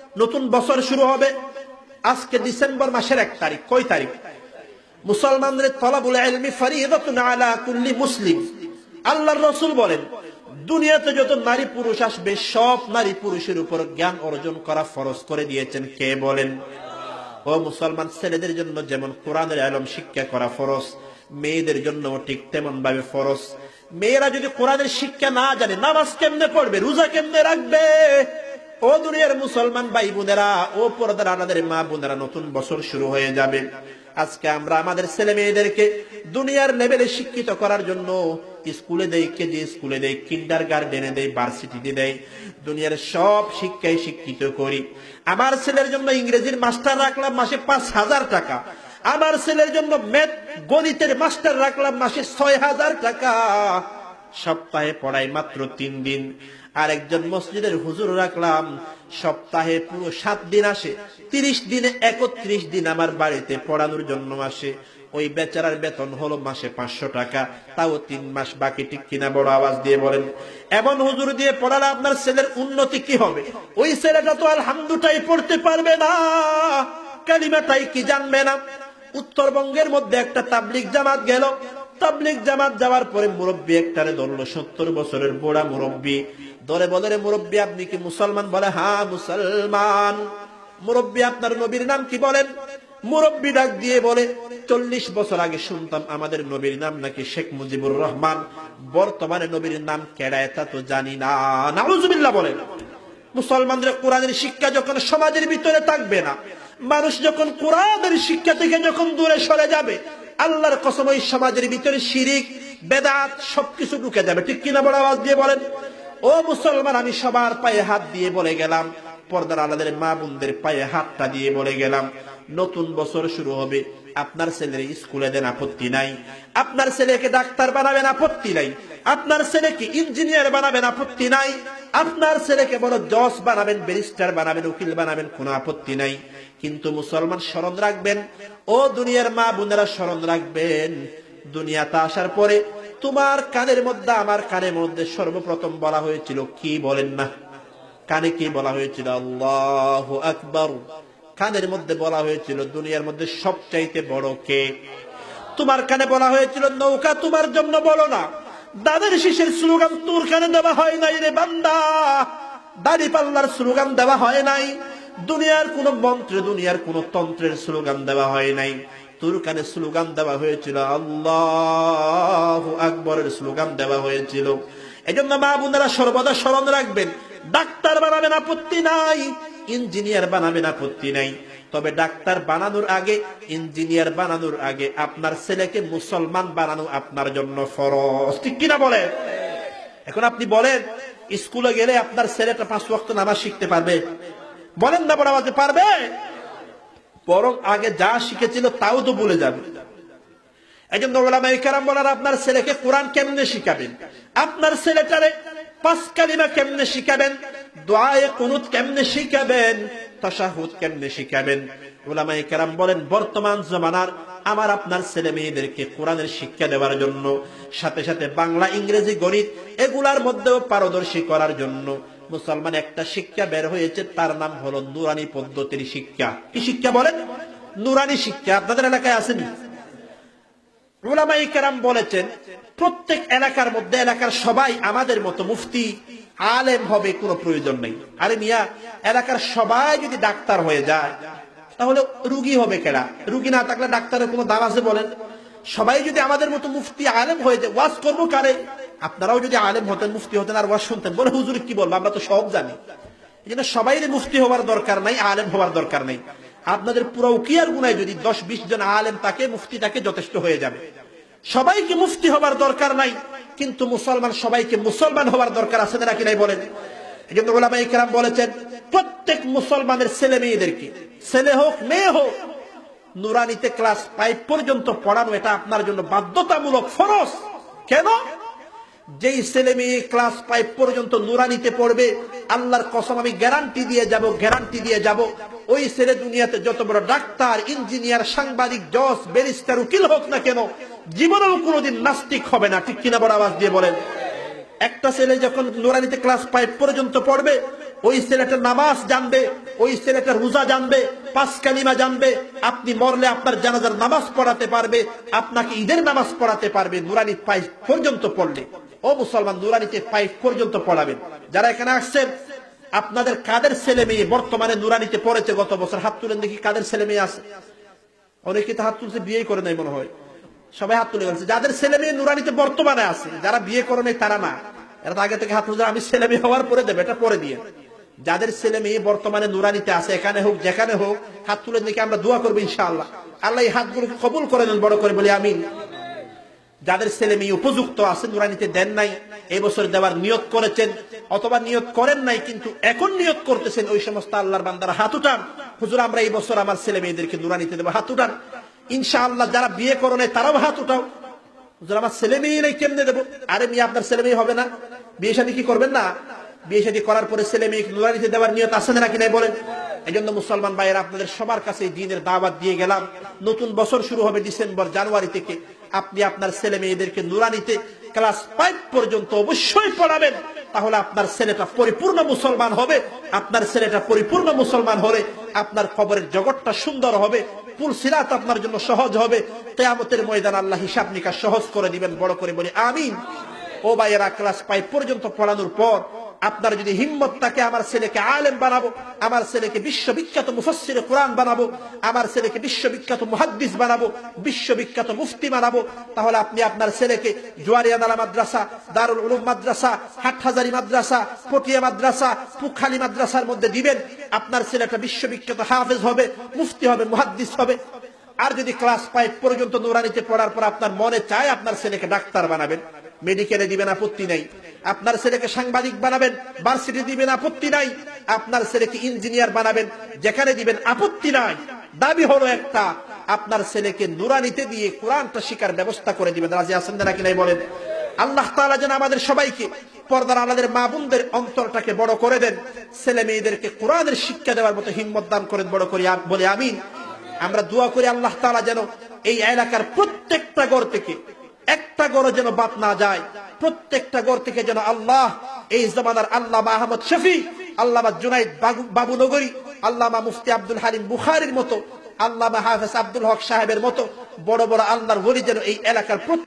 নতুন বছর শুরু হবে। আজকে ডিসেম্বর মাসের এক তারিখ। কয় তারিখ? মুসলমানদের তলাবুল এলমি ফরিদাতুন আলা মুসলিম। আল্লাহর রসুল বলেন, দুনিয়াতে যত নারী পুরুষ আসবে, সব নারী পুরুষের উপর জ্ঞান অর্জন করা ফরজ করে দিয়েছেন। কে বলেন? ও মুসলমান ছেলেদের জন্য যেমন কোরআনের আলম শিক্ষা করা ফরজ, মেয়েদের জন্য ঠিক তেমন ভাবে ফরজ। মেয়েরা যদি কোরআনের শিক্ষা না জানে, নামাজ কেমনে পড়বে, রোজা কেমনে রাখবে? ও দুনিয়ার মুসলমান ভাই বোনেরা ও পর্দার আমাদের মা বোনেরা, নতুন বছর শুরু হয়ে যাবে। আজকে আমরা আমাদের ছেলে মেয়েদেরকে দুনিয়ার লেভেলে শিক্ষিত করার জন্য স্কুলে দেয় কেজি স্কুলে দেয় কিন্ডার গার্ডেনে দেয় ভার্সিটিতে দেয় দুনিয়ার সব শিক্ষায় শিক্ষিত করি। আমার ছেলের জন্য ইংরেজির মাস্টার রাখলাম মাসে পাঁচ হাজার টাকা। আমার ছেলের জন্য ম্যাথ, গণিতের মাস্টার রাখলাম মাসে ছয় হাজার টাকা। সপ্তাহে পড়াই মাত্র তিন দিন। আর একজন মসজিদের হুজুর রাখলাম। সপ্তাহে পুরো সাত দিন আসে। তিরিশ দিনে একত্রিশ দিন আমার বাড়িতে পড়ানোর জন্য আসে। ওই বেচারার বেতন হলো মাসে পাঁচশো টাকা। তাও তিন মাস বাকি, ঠিক কিনা বড় আওয়াজ দিয়ে বলেন। এমন হুজুর দিয়ে পড়ালে আপনার ছেলের উন্নতি কি হবে? ওই ছেলেটা তো আর আলহামদুটাই পড়তে পারবে না। কালিমাটাই কি জানবে না? উত্তরবঙ্গের মধ্যে একটা তাবলিক জামাত গেল। তাবলিক জামাত যাওয়ার পরে মুরব্বী একটারে ধরলো, সত্তর বছরের বুড়া মুরব্বী। বলে, রে মুরব্বী, আপনি কি মুসলমান? বলে হ্যাঁ মুসলমান। মুরব্বী আপনার নবীর নাম কি বলেন? মুরব্বী ডাক দিয়ে বলে, চল্লিশ বছর আগে শুনতাম আমাদের নবীর নাম নাকি শেখ মুজিবুর রহমান। বর্তমানে নবীর নাম কেডায় তা তো জানি না। নাউজুবিল্লাহ বলেন মুসলমানদের কোরআনের শিক্ষা যখন সমাজের ভিতরে থাকবে না, মানুষ যখন কোরআনের শিক্ষা থেকে যখন দূরে সরে যাবে আল্লাহর কসম ওই সমাজের ভিতরে শিরিক, বেদাত সবকিছু ঢুকে যাবে। ঠিক কিনা বড় আওয়াজ দিয়ে বলেন? ও মুসলমান, আমি সবার পায়ে হাত দিয়ে বলে গেলাম। পর্দার আলাদের মা বোনদের পায়ে হাতটা দিয়ে বলে গেলাম, নতুন বছর শুরু হবে। আপনার ছেলের স্কুলে দেন আপত্তি নাই। আপনার ছেলেকে ডাক্তার বানাবেন আপত্তি নাই। আপনার ছেলেকে ইঞ্জিনিয়ার বানাবেন আপত্তি নাই। আপনার ছেলেকে বড় জজ বানাবেন, ব্যারিস্টার বানাবেন, উকিল বানাবেন, কোনো আপত্তি নাই। কিন্তু মুসলমান স্মরণ রাখবেন। ও দুনিয়ার মা বোনেরা স্মরণ রাখবেন। দুনিয়াতে আসার পরে তোমার কানের মধ্যে, আমার কানের মধ্যে সর্বপ্রথম বলা হয়েছিল কি বলেন না? কানে কি বলা হয়েছিল? আল্লাহ আকবর। কানের মধ্যে বলা হয়েছিল, দুনিয়ার মধ্যে সবচাইতে বড় কে? তোমার কানে বলা হয়েছিল, নৌকা তোমার জন্য বলো না। দাদের শিশের স্লোগান তোর কানে দেওয়া হয় নাই রে বান্দা। দাড়ি পাল্লার স্লোগান দেওয়া হয় নাই। দুনিয়ার কোন মন্ত্রে, দুনিয়ার কোন তন্ত্রের স্লোগান দেওয়া হয় নাই। তোর কানে স্লোগান দেওয়া হয়েছিল, আল্লাহ আকবরের স্লোগান দেওয়া হয়েছিল। এই জন্য মা বোনেরা সর্বদা স্মরণ রাখবেন, ডাক্তার বানাবেন আপত্তি নাই, ইঞ্জিনিয়ার বানাবেন আপত্তি নাই। তবে ডাক্তার বানানোর আগে, ইঞ্জিনিয়ার বানানোর আগে আপনার ছেলেকে মুসলমান বানানো আপনার জন্য ফরজ। ঠিক কিনা বলেন এখন আপনি বলেন, স্কুলে গেলে আপনার ছেলেটা পাঁচ ওয়াক্ত নামাজ শিখতে পারবে? বলেন না আওয়াজে, পারবে? বরং আগে যা শিখেছিল তাও তো ভুলে যাবে। এই জন্য বলার আপনার ছেলেকে কোরআন কেমনে শিখাবেন? আপনার ছেলেটারে পাঁচ কালিমা কেমনে শিখাবেন? কুনুত কেমনে শিখাবেন? কেমনে শিখাবেন? ওলামাই কারাম বলেন, বর্তমান জমানার আমার আপনার ছেলে মেয়েদেরকে কোরআনের শিক্ষা দেওয়ার জন্য, সাথে সাথে বাংলা, ইংরেজি, গণিত, এগুলার মধ্যেও পারদর্শী করার জন্য মুসলমান একটা শিক্ষা বের হয়েছে, তার নাম হলো নুরানি পদ্ধতির শিক্ষা। কি শিক্ষা বলেন? নুরানি শিক্ষা, আপনাদের এলাকায় আসেনি? কেরাম বলেছেন, প্রত্যেক এলাকার মধ্যে, এলাকার সবাই আমাদের মতো মুফতি, আলেম হবে, কোনো প্রয়োজন নেই। আরে মিয়া, এলাকার সবাই যদি ডাক্তার হয়ে যায়, তাহলে রুগী হবে কেডা? রুগী না থাকলে ডাক্তারের কোনো দাম আছে বলেন? সবাই যদি আমাদের মতো মুফতি, আলেম হয়ে যায়, ওয়াজ করব কারে? আপনারাও যদি আলেম হতেন, মুফতি হতেন, আর ওয়াজ শুনতেন, বলে হুজুর কি বলব? আমরা তো সব জানি। এই জন্য সবাই মুফতি হওয়ার দরকার নাই, আলেম হওয়ার দরকার নেই। আপনাদের পুরো উকিয়ার গুনায় যদি দশ, বিশ জন আলেম তাকে মুফতিটাকে যথেষ্ট হয়ে যাবে। সবাইকে মুফতি হবার দরকার নাই, কিন্তু মুসলমান সবাইকে মুসলমান হওয়ার দরকার আছে নাকি নাই বলেন? এই জন্য ওলামাই কেরাম বলেছেন, প্রত্যেক মুসলমানের ছেলে মেয়েদেরকে, ছেলে হোক, মেয়ে হোক, নুরানিতে ক্লাস ফাইভ পর্যন্ত পড়ানো এটা আপনার জন্য বাধ্যতামূলক ফরজ। কেন? যেই ছেলে মেয়ে ক্লাস ফাইভ পর্যন্ত নুরানিতে পড়বে, আল্লাহর কসম আমি গ্যারান্টি দিয়ে যাব গ্যারান্টি দিয়ে যাব। ওই ছেলে দুনিয়াতে যত বড় ডাক্তার ইঞ্জিনিয়ার সাংবাদিক, জজ ব্যারিস্টার উকিল হোক না কেন, জীবনেও কোনোদিন নাস্তিক হবে না। ঠিক কিনা বড় আওয়াজ দিয়ে বলেন। একটা ছেলে যখন নুরানিতে ক্লাস ফাইভ পর্যন্ত পড়বে, ওই ছেলেটা নামাজ জানবে, ওই ছেলেটা রোজা জানবে, পাঁচ কালিমা জানবে, আপনি মরলে আপনার জানাজার নামাজ পড়াতে পারবে, আপনাকে ঈদের নামাজ পড়াতে পারবে, নুরানি পাইপ পর্যন্ত পড়লে। ও মুসলমান নুরানিতে পাইপ পর্যন্ত পড়াবেন। যারা এখানে আসছেন, আপনাদের কাদের ছেলে মেয়ে বর্তমানে নুরানিতে পড়েছে গত বছর? হাত তুলেন দেখি কাদের ছেলে মেয়ে আছে। অনেকে তো হাত তুলছে বিয়ে করে নাই মনে হয়। সবাই হাত তুলে গেছে যাদের ছেলে মেয়ে নুরানিতে বর্তমানে আছে, যারা বিয়ে করে নাই তারা না। এরা আগে থেকে হাত তুলছে, আমি ছেলে মেয়ে হওয়ার পরে দেবে, এটা পরে দিয়ে। যাদের ছেলে মেয়ে বর্তমানে নুরানিতে আছে, এখানে হোক, যেখানে হোক, হাত তুলে দেখে আমরা দোয়া করব ইনশাআল্লাহ। আল্লাহ এই হাতগুলোকে কবুল করে নেন, বড় করে বলি আমিন। যাদের ছেলে মেয়ে উপযুক্ত আছে নুরানিতে দেন নাই, এই বছর দেওয়ার নিয়োগ করেছেন, অথবা নিয়োগ করেন নাই, কিন্তু এখন নিয়োগ করতেছেন, ওই সমস্ত আল্লাহর বান্দারা হাত উঠান। হুজুর, আমরা এই বছর আমার ছেলে মেয়েদেরকে নুরানিতে দেবো, হাত উঠান। ইনশাআল্লাহ যারা বিয়ে করে নাই তারাও হাত উঠাও। হুজুর, আমার ছেলে মেয়ে নাই, কেমনে দেবো? আরে মেয়ে, আপনার ছেলে মেয়ে হবে না। বিয়ে শাদী কি করবেন না? বিয়ে শাদী করার পরে ছেলে মেয়ে নুরানিতে দেওয়ার নিয়ত আছে নাকি নাই বলেন? এই জন্য মুসলমান ভাইয়ের, আপনাদের সবার কাছে দিনের দাওয়াত দিয়ে গেলাম। নতুন বছর শুরু হবে ডিসেম্বর, জানুয়ারি থেকে। আপনি আপনার ছেলে মেয়েদেরকে নুরানিতে ক্লাস ফাইভ পর্যন্ত অবশ্যই পড়াবেন। তাহলে আপনার ছেলেটা পরিপূর্ণ মুসলমান হবে। আপনার ছেলেটা পরিপূর্ণ মুসলমান হলে আপনার খবরের জগৎটা সুন্দর হবে। পুলসিরাত আপনার জন্য সহজ হবে। কেয়ামতের ময়দান আল্লাহ হিসাব নিকাশ সহজ করে দিবেন। বড় করে বলি, আমিন। ও ভাইয়েরা, ক্লাস ফাইভ পর্যন্ত পড়ানোর পর আপনার যদি হিম্মত থাকে, আমার ছেলেকে আলেম বানাবো, আমার ছেলেকে বিশ্ববিখ্যাত মুফসির কোরআন বানাবো, আমার ছেলেকে বিশ্ববিখ্যাত মুহাদ্দিস বানাবো, বিশ্ববিখ্যাত মুফতি বানাবো, তাহলে আপনি আপনার ছেলেকে জোয়ারিয়ানালা মাদ্রাসা, দারুল উলুম মাদ্রাসা, হাটহাজারি মাদ্রাসা, পটিয়া মাদ্রাসা, পুখালি মাদ্রাসার মধ্যে দিবেন, আপনার ছেলেটা বিশ্ববিখ্যাত হাফেজ হবে, মুফতি হবে, মুহাদ্দিস হবে। আর যদি ক্লাস ফাইভ পর্যন্ত নুরানিতে পড়ার পর আপনার মনে চায় আপনার ছেলেকে ডাক্তার বানাবেন, মেডিকেলে দিবেন আপত্তি নাই। আপনার ছেলেকে সাংবাদিক বানাবেন ভার্সিটি দিবেন, আপত্তি নাই। আপনার ছেলেকে ইঞ্জিনিয়ার বানাবেন, যেখানে দিবেন আপত্তি নাই। দাবি হলো একটা, আপনার ছেলেকে নুরানিতে দিয়ে কোরআনটা শিকার ব্যবস্থা করে দিবেন। রাজি আছেন নাকি নাই বলেন? আল্লাহ তাআলা যেন আমাদের সবাইকে পর্দার আমাদের মা বোনদের অন্তরটাকে বড় করে দেন, ছেলে মেয়েদেরকে কোরআনের শিক্ষা দেওয়ার মতো হিম্মত দান করেন, বড় করি বলে আমিন। আমরা দোয়া করি আল্লাহ তাআলা যেন এই এলাকার প্রত্যেকটা গড় থেকে একটা গড় যেন বাদ না যায়। প্রত্যেকটা গড় থেকে যেন আল্লাহ, এই জমানার আল্লাহ আহমদ শফি আল্লাহ জুনাইদ বাবু- বাবুনগরী, আল্লামা মুফতি আব্দুল হালিম বুখারির মতো, আল্লামা হাফেজ আব্দুল হক সাহেবের মতো, বড় বড় আল্লাহর যেন এই এলাকার